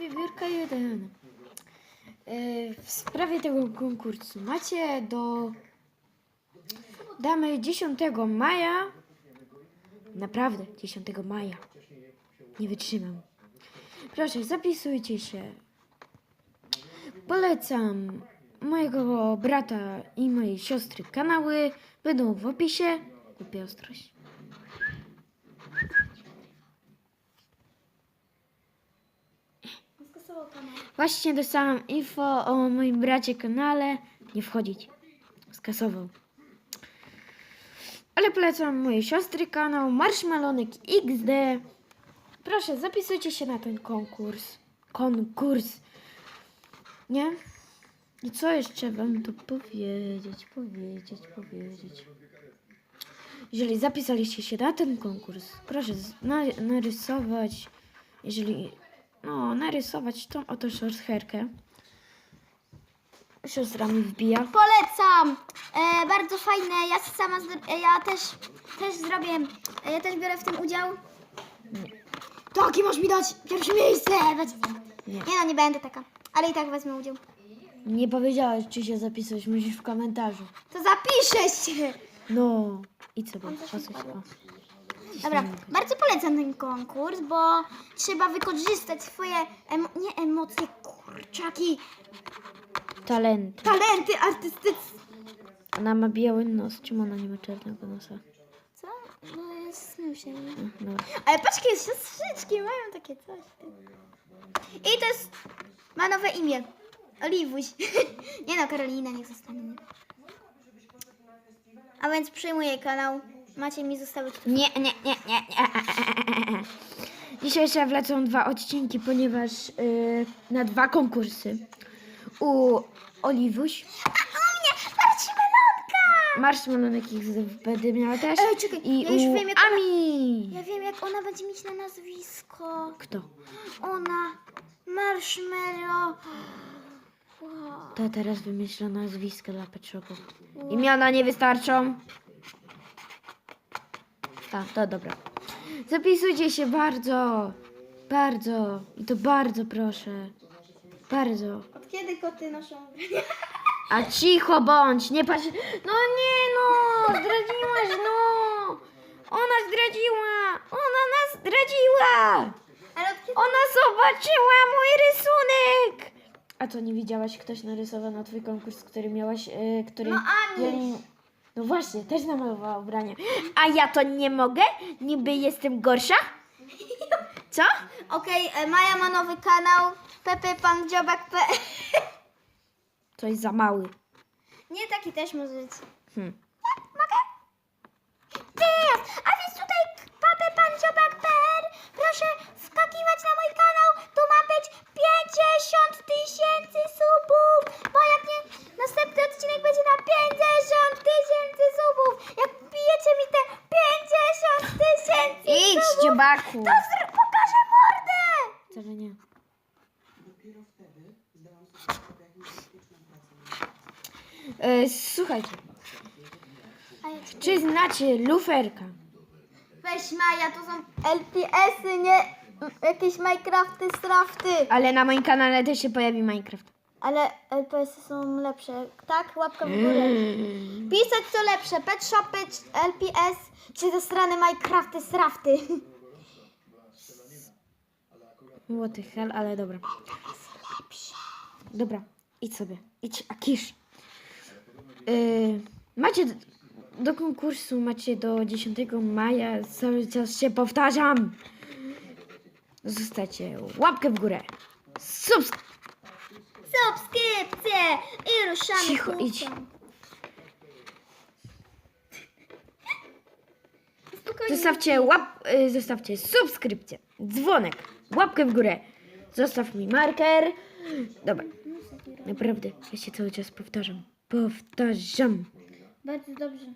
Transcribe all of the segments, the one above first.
Wiewiórka 1. W sprawie tego konkursu macie do. Damy 10 maja. Naprawdę, 10 maja. Nie wytrzymam. Proszę, zapisujcie się. Polecam mojego brata i mojej siostry kanały. Będą w opisie. Kupię ostrość. Właśnie dostałam info o moim bracie kanale. Nie wchodzić. Skasował. Ale polecam mojej siostry kanał Marshmallonek XD. Proszę, zapisujcie się na ten konkurs. Konkurs. Nie? I co jeszcze wam tu powiedzieć, powiedzieć, powiedzieć. Jeżeli zapisaliście się na ten konkurs, proszę narysować, jeżeli, no, narysować tą oto szorstcherkę. Siostra mi wbija. Polecam! E, bardzo fajne. Ja sama, zro- e, ja też, też zrobię, e, ja też biorę w tym udział. Taki masz mi dać pierwsze miejsce! Będzie- Nie. Nie no, nie będę taka, ale i tak wezmę udział. Nie powiedziałeś, czy się zapisać, musisz w komentarzu. To zapiszę się! No, po mi coś, wpadł. o. Dobra, bardzo polecam ten konkurs, bo trzeba wykorzystać swoje emo- nie emocje, kurczaki, Talent. talenty artystyczne. Ona ma biały nos, czemu ona nie ma czarnego nosa? Co? No jest snusie. No, dobra. Ale patrz, jakie siostrzyczki mają takie coś. I to jest... Ma nowe imię. Oliwuś. nie no, Karolina niech zostanie. nie? A więc przyjmuję kanał. Macie mi zostawić tu. Nie, nie, nie, nie, nie. Dzisiaj jeszcze wlecą dwa odcinki, ponieważ yy, na dwa konkursy. U Oliwuś, A u mnie! Marcimelonka! Marshmallonek ich będę miała też. Ej, czekaj, I ja już u wiem, jak ona- Ami. Ja wiem, jak ona będzie mieć na nazwisko. Kto? Ona... Marshmallow. Wow. To teraz wymyśla nazwiska dla pet shopów. Imiona nie wystarczą. A, to dobra. Zapisujcie się bardzo, bardzo i to bardzo proszę. Bardzo. Od kiedy koty noszą A cicho bądź, nie patrz. No nie no, zdradziłaś no. Ona zdradziła, ona nas zdradziła. Ale od kiedy... Ona zobaczyła mój rysunek! A co, nie widziałaś, ktoś narysował na twój konkurs, który miałaś, e, który... No, Ani. No właśnie, też namalowała ubranie. A ja to nie mogę? Niby jestem gorsza? Co? Okej, e, Maja ma nowy kanał. Pepe Pan Dziobak. Pe... Coś za mały. Nie taki też może być. Hm. Mogę? Teraz! A więc tutaj Pepe Pan Dziobak.pl Proszę wskakiwać na mój kanał. Tu ma być 50 tysięcy subów. Bo jak nie, następny odcinek będzie na 50 tysięcy subów. Jak wbijecie mi te 50 tysięcy Idź, subów, dziobaku! to zr- pokażę mordę! Wcale nie. E, słuchajcie, A ja- czy znacie luferka? Weź Maja, to są LPS-y, nie jakieś Minecrafty, strafty. Ale na moim kanale też się pojawi Minecraft. Ale LPS-y są lepsze, tak? Łapka w górę. Mm. Pisać co lepsze, pet shopy, czy LPS, czy ze strony Minecrafty, strafty. What the hell, ale dobra. Dobra, idź sobie. Idź, a kisz. Yy, macie d- do konkursu, macie do 10 maja, cały czas się powtarzam. Zostacie łapkę w górę. Subsk Subskrypcje i ruszamy Cicho, kółkiem. idź. Spokojnie. Zostawcie łap, y, zostawcie subskrypcję, dzwonek, łapkę w górę. Zostaw mi marker. Dobra, naprawdę, ja się cały czas powtarzam. Powtarzam. Bardzo dobrze.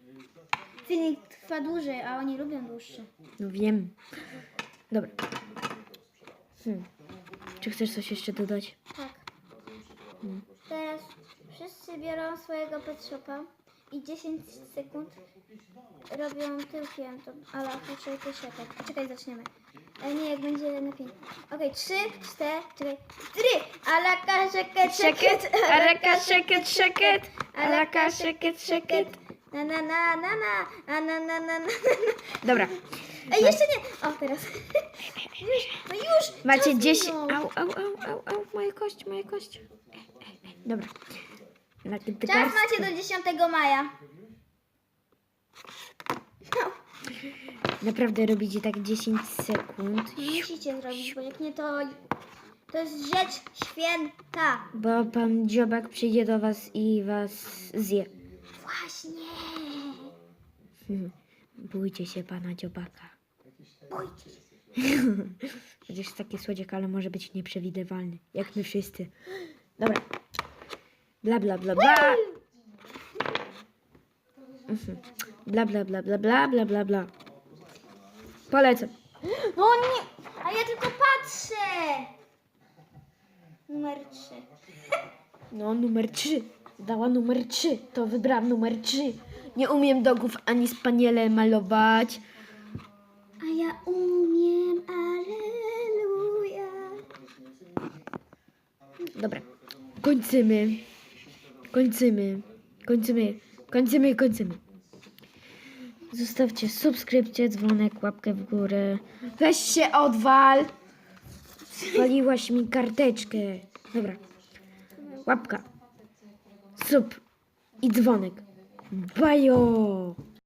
Filmik trwa dłużej, a oni lubią dłuższe. No wiem. Dobra. Hmm. Czy chcesz coś jeszcze dodać? Tak. Teraz wszyscy biorą swojego pet shopa i 10 sekund robią tyłkiem to ala shaker shaker. A czekaj, zaczniemy. E, nie, jak będzie na pięć. Okej, trzy, cztery, trzy! Alaka shaker shaker. Alaka, szeket, szeket. Alaka, szeket, szeket. Na na na na na, a na na na na. Dobra, Ej, jeszcze nie! O, teraz. Już, no już! macie czas 10... minął. Au, au, au, au, au, moje kości, moje kości. Dobra. Na tym Czas macie do 10 maja. No, Naprawdę robicie tak 10 sekund, musicie zrobić, bo jak nie to... To jest rzecz święta. bo pan dziobak przyjdzie do was i was zje. Właśnie. Hmm. Bójcie się pana dziobaka. Bójcie się. Chociaż taki słodziak, ale może być nieprzewidywalny, jak my wszyscy. Dobra. Bla bla bla bla. Mhm. Bla bla bla bla bla bla bla bla. Polecam. No nie, a ja tylko patrzę. Numer 3. No, numer 3. Dała numer 3. To wybrałam numer 3. Nie umiem dogów ani spaniele malować. A ja umiem, aleluja. Dobra. Kończymy. Kończymy. Kończymy. Kończymy, kończymy. Zostawcie subskrypcję, dzwonek, łapkę w górę. Weź się odwal. Spaliłaś mi karteczkę. Dobra. Łapka. Sub. I dzwonek. Bajo.